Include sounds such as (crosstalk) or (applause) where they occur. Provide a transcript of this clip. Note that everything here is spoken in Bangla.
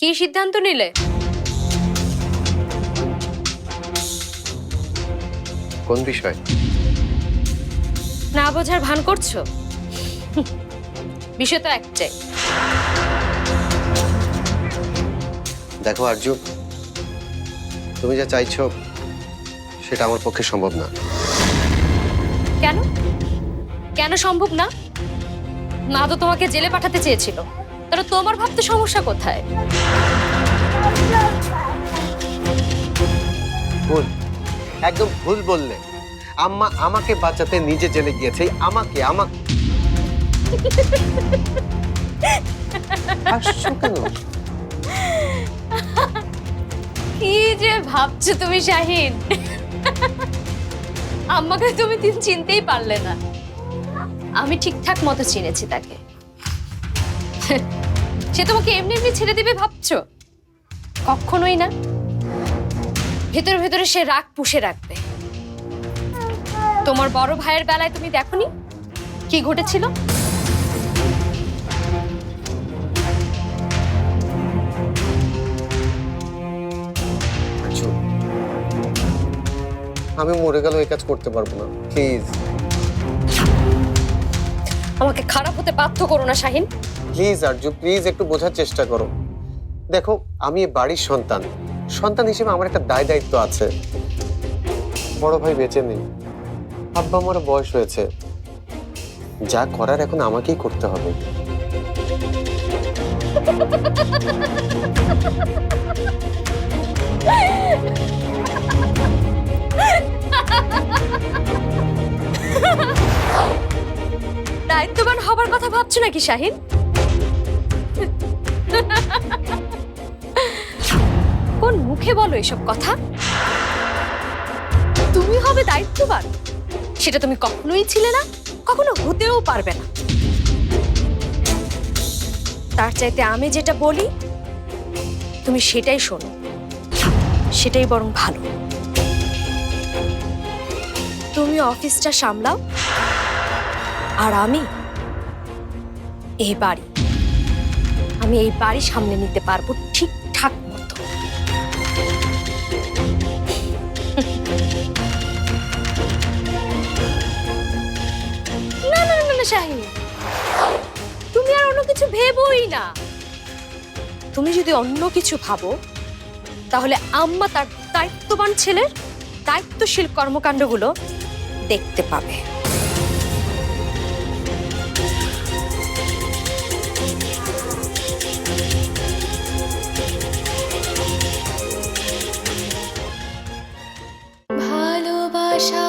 কি সিদ্ধান্ত নিলে? কোন বিষয়? না বোঝার ভান করছ? বিষয় তো একটাই। দেখো আরজু তুমি যা চাইছো সেটা আমার পক্ষে সম্ভব না। কেন? কেন সম্ভব না? মা তো তোমাকে জেলে পাঠাতে চেয়েছিল। তাহলে তোমার ভাবতে সমস্যা কোথায়? ভুল। একদম ভুল বললে। আম্মা আমাকে বাঁচাতে নিজে জেলে গিয়েছে। আমাকে আমাকে। হাসছো কেন? কি যে ভাবছ তুমি শাহিন? আম্মাকে তুমি দিন চিনতেই পারলে না। আমি ঠিকঠাক মতো চিনেছি তাকে। সে তোমাকে এমনি এমনি ছেড়ে দিবে ভাবছ? কখনোই না। ভেতরে ভেতরে সে রাগ পুষে রাখবে। তোমার বড় ভাইয়ের বেলায় তুমি দেখনি? কি ঘটেছিল? আরজু আমি মরে গেল এই কাজ করতে পারব না। প্লিজ। আমাকে খারাপ হতে বাধ্য করো না শাহিন। প্লিজ আরজু প্লিজ একটু বোঝার চেষ্টা করো। দেখো আমি বাড়ির সন্তান। সন্তান হিসেবে আমার একটা দায় দায়িত্ব আছে। বড় ভাই বেঁচে নেই। আব্বা আমার বয়স হয়েছে। যা করার এখন আমাকেই করতে হবে। (laughs) দায়িত্ববান হবার কথা ভাবছ নাকি, শাহিন? কোন মুখে বলো এসব কথা? তুমি হবে দায়িত্ববান। সেটা তুমি কখনোই ছিলে না, কখনো হতেও পারবে না। তার চাইতে আমি যেটা বলি, তুমি সেটাই শোনো। সেটাই বরং ভালো। তুমি অফিসটা সামলাও। আর আমি এই বাড়ি, আমি এই বাড়ি সামনে নিতে পারব ঠিকঠাক মতো। না না না না শাহিন। তুমি আর অন্য কিছু ভেবোই না। তুমি যদি অন্য কিছু ভাবো, তাহলে আম্মা তার দায়িত্ববান ছেলের দায়িত্বশীল কর্মকাণ্ডগুলো দেখতে পাবে। আশা